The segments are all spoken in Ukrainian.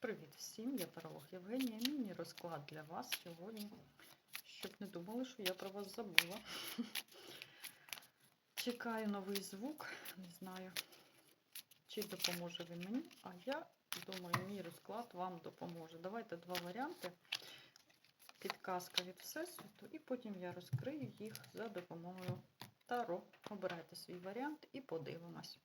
Привіт всім, я Таролог Євгенія. Міні розклад для вас сьогодні. Щоб не думали, що я про вас забула. Чекаю новий звук, не знаю, чи допоможе він мені, а я думаю, мій розклад вам допоможе. Давайте два варіанти. Підказка від Всесвіту, і потім я розкрию їх за допомогою Таро. Обирайте свій варіант і подивимось.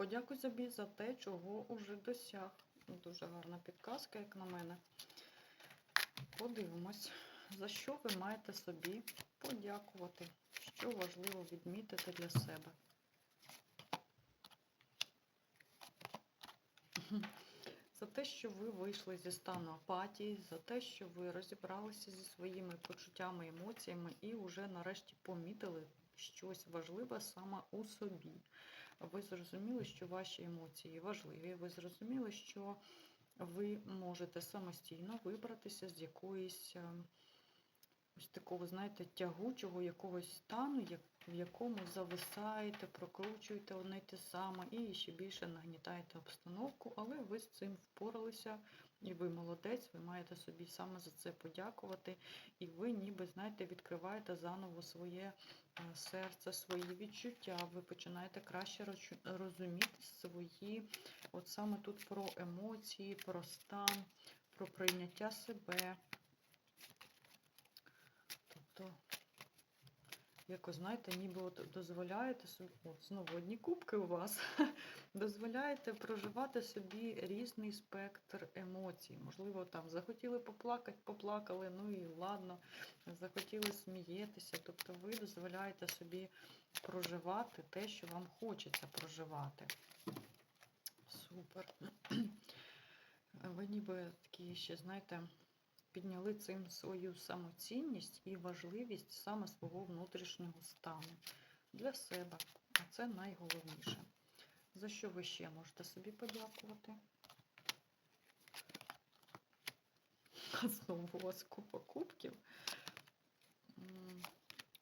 Подякуй собі за те, чого уже досяг. Дуже гарна підказка, як на мене. Подивимось, за що ви маєте собі подякувати, що важливо відмітити для себе. За те, що ви вийшли зі стану апатії, за те, що ви розібралися зі своїми почуттями, емоціями і вже нарешті помітили щось важливе саме у собі ви зрозуміли, що ваші емоції важливі. Ви зрозуміли, що ви можете самостійно вибратися з якоїсь ем, ось такого, знаєте, тягучого якогось стану, в якому зависаєте, прокручуєте одне те саме і ще більше нагнітаєте обстановку, але ви з цим впоралися. І ви молодець, ви маєте собі саме за це подякувати. І ви, ніби, знаєте, відкриваєте заново своє е, серце, свої відчуття. Ви починаєте краще розуміти свої, от саме тут про емоції, про стан, про прийняття себе. Тобто, якось, знаєте, ніби от дозволяєте собі, от знову одні кубки у вас, дозволяєте проживати собі різний спектр емоцій. Можливо, там захотіли поплакати, поплакали, ну і ладно, захотіли смієтеся. Тобто ви дозволяєте собі проживати те, що вам хочеться проживати. Супер. Ви ніби такі ще, знаєте, підняли цим свою самоцінність і важливість саме свого внутрішнього стану для себе. А це найголовніше. За що ви ще можете собі подякувати? Знову у вас купа кубків.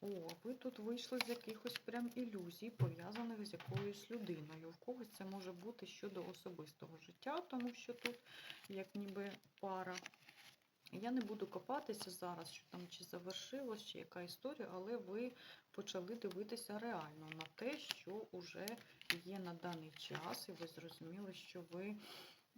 О, ви тут вийшли з якихось прям ілюзій, пов'язаних з якоюсь людиною. В когось це може бути щодо особистого життя, тому що тут, як ніби пара. Я не буду копатися зараз, що там чи завершилось, чи яка історія, але ви почали дивитися реально на те, що вже є на даний час, і ви зрозуміли, що ви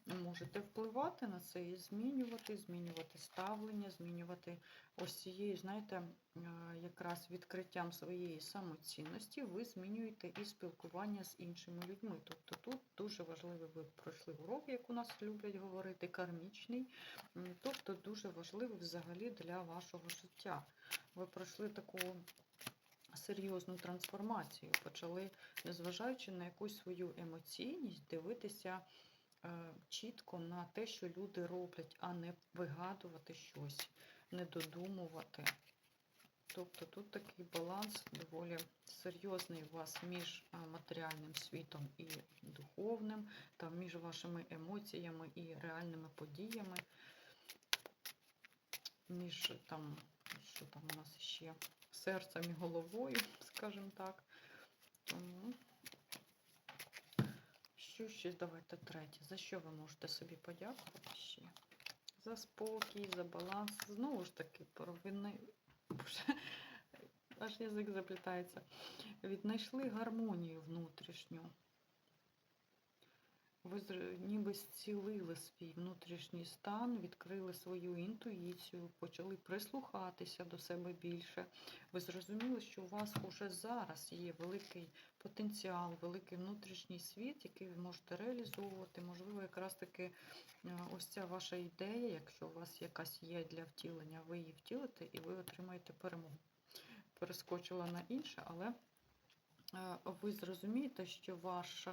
можете впливати на це і змінювати, змінювати ставлення, змінювати ось цією, знаєте, е, якраз відкриттям своєї самоцінності, ви змінюєте і спілкування з іншими людьми. Тобто тут дуже важливий ви пройшли урок, як у нас люблять говорити, кармічний. Тобто дуже важливий взагалі для вашого життя. Ви пройшли таку. Серйозну трансформацію почали, незважаючи на якусь свою емоційність, дивитися чітко на те, що люди роблять, а не вигадувати щось, не додумувати. Тобто тут такий баланс доволі серйозний у вас між е, матеріальним світом і духовним, там між вашими емоціями і реальними подіями, між там, що там у нас ще, серцем і головою, скажімо так. Тому що ще, давайте третє. За що ви можете собі подякувати ще? За спокій, за баланс. Знову ж таки, провини. Аж язик заплітається. Віднайшли гармонію внутрішню. Ви ніби зцілили свій внутрішній стан, відкрили свою інтуїцію, почали прислухатися до себе більше. Ви зрозуміли, що у вас уже зараз є великий потенціал, великий внутрішній світ, який ви можете реалізовувати. Можливо, якраз таки е, ось ця ваша ідея, якщо у вас якась є для втілення, ви її втілите і ви отримаєте перемогу. Перескочила на інше, але ви зрозумієте, що ваш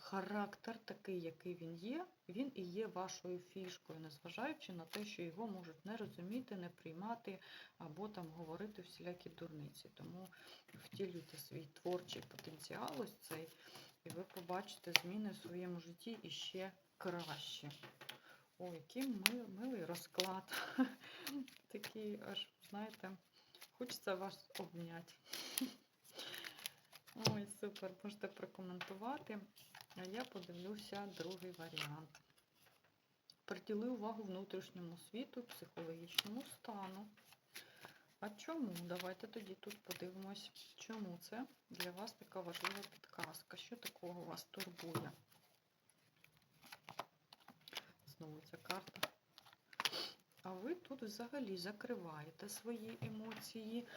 характер, такий, який він є, він і є вашою фішкою, незважаючи на те, що його можуть не розуміти, не приймати або там говорити всілякі дурниці. Тому втілюйте свій творчий потенціал, ось цей, і ви побачите зміни в своєму житті іще краще. О, який милий розклад. Такий аж, знаєте, хочеться вас обняти. Ой, супер, можете прокоментувати. А я подивлюся другий варіант. Приділи увагу внутрішньому світу, психологічному стану. А чому? Давайте тоді тут подивимось, чому це для вас така важлива підказка. Що такого вас турбує? Знову ця карта. А ви тут взагалі закриваєте свої емоції,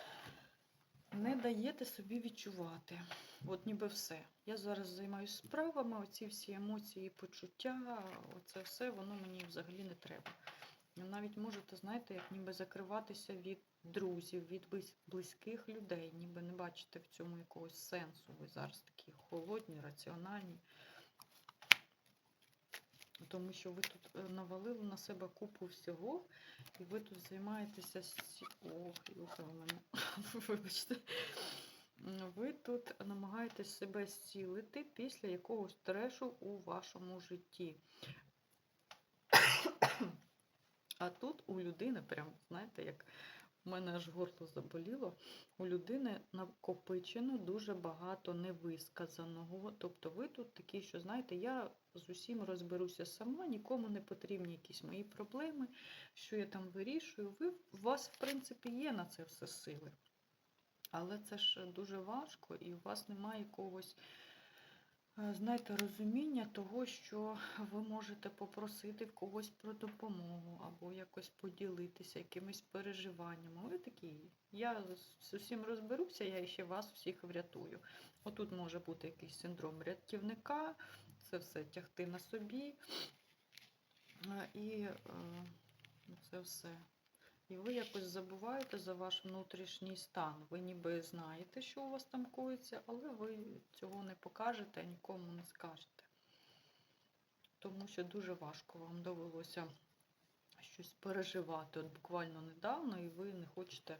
не даєте собі відчувати. От ніби все. Я зараз займаюся справами, оці всі емоції, почуття, оце все, воно мені взагалі не треба. Навіть можете, знаєте, як ніби закриватися від друзів, від близьких людей, ніби не бачите в цьому якогось сенсу. Ви зараз такі холодні, раціональні. Тому що ви тут е, навалили на себе купу всього, і ви тут займаєтеся. Ох, Юха, мене. Вибачте. Ви тут намагаєтесь себе зцілити після якогось трешу у вашому житті. А тут у людини, прям, знаєте, як в мене аж горло заболіло, у людини накопичено дуже багато невисказаного. Тобто ви тут такі, що знаєте, я з усім розберуся сама, нікому не потрібні якісь мої проблеми, що я там вирішую. Ви, у вас, в принципі, є на це все сили. Але це ж дуже важко, і у вас немає якогось, знаєте, розуміння того, що ви можете попросити когось про допомогу або якось поділитися якимись переживаннями. Ви такі, я з усім розберуся, я ще вас всіх врятую. Отут може бути якийсь синдром рятівника, це все тягти на собі. Е, І е, це все. І ви якось забуваєте за ваш внутрішній стан. Ви ніби знаєте, що у вас там коїться, але ви цього не покажете, нікому не скажете. Тому що дуже важко вам довелося щось переживати. От буквально недавно, і ви не хочете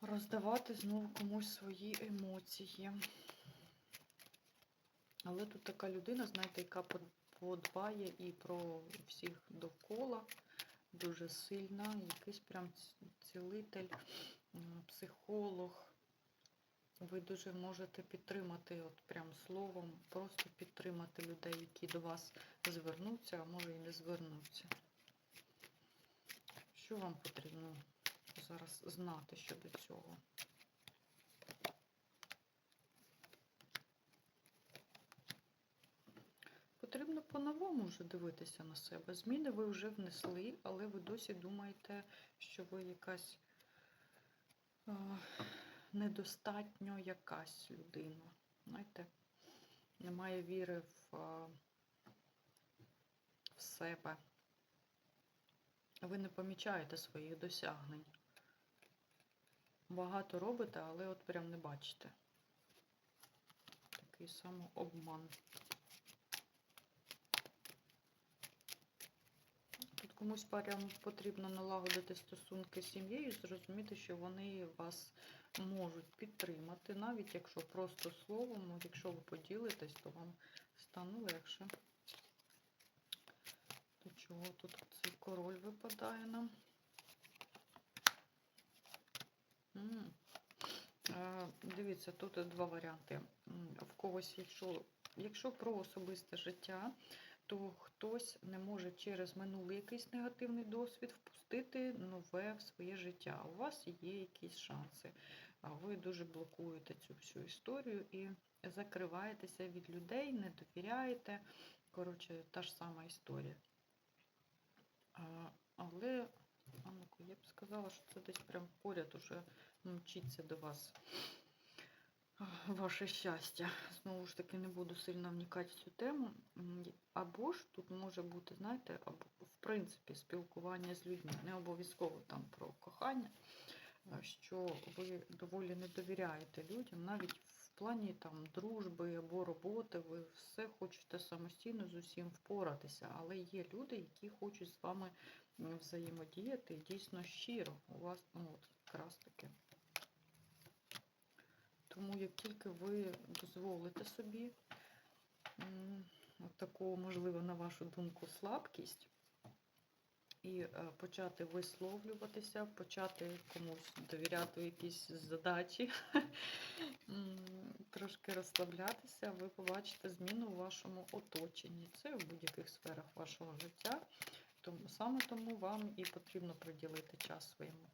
роздавати знову комусь свої емоції. Але тут така людина, знаєте, яка подбає і про всіх довкола дуже сильна, якийсь прям цілитель, психолог. Ви дуже можете підтримати, от прям словом, просто підтримати людей, які до вас звернуться, а може і не звернуться. Що вам потрібно зараз знати щодо цього? Потрібно по-новому вже дивитися на себе. Зміни ви вже внесли, але ви досі думаєте, що ви якась е, недостатньо якась людина. Знаєте, немає віри в, в себе. Ви не помічаєте своїх досягнень. Багато робите, але от прям не бачите. Такий самообман. Тут комусь прям потрібно налагодити стосунки з сім'єю, зрозуміти, що вони вас можуть підтримати, навіть якщо просто словом, якщо ви поділитесь, то вам стане легше. До чого тут цей король випадає нам? М. Е, Дивіться, тут два варіанти. В когось, якщо, якщо про особисте життя, то хтось не може через минулий якийсь негативний досвід впустити нове в своє життя. У вас є якісь шанси. А ви дуже блокуєте цю всю історію і закриваєтеся від людей, не довіряєте. Коротше, та ж сама історія. Але, я б сказала, що це десь прям поряд уже мчиться до вас ваше щастя. Знову ж таки, не буду сильно вникати в цю тему. Або ж тут може бути, знаєте, в принципі, спілкування з людьми. Не обов'язково там про кохання, що ви доволі не довіряєте людям, навіть в плані там дружби або роботи, ви все хочете самостійно з усім впоратися, але є люди, які хочуть з вами взаємодіяти дійсно щиро. У вас ну, от якраз таки. Як тільки ви дозволите собі таку, можливо, на вашу думку, слабкість, і е, почати висловлюватися, почати комусь довіряти якісь задачі, трошки розслаблятися, ви побачите зміну у вашому оточенні. Це в будь-яких сферах вашого життя. Тому саме тому вам і потрібно приділити час своєму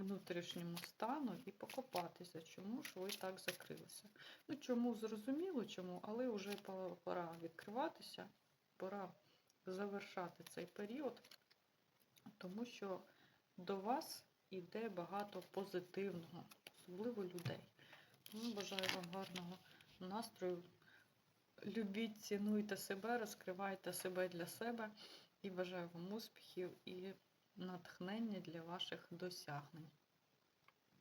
внутрішньому стану і покопатися, чому ж ви так закрилися. Ну, чому зрозуміло, чому, але вже пора відкриватися, пора завершати цей період, тому що до вас іде багато позитивного, особливо людей. Тому бажаю вам гарного настрою. Любіть, цінуйте себе, розкривайте себе для себе і бажаю вам успіхів і натхнення для ваших досягнень.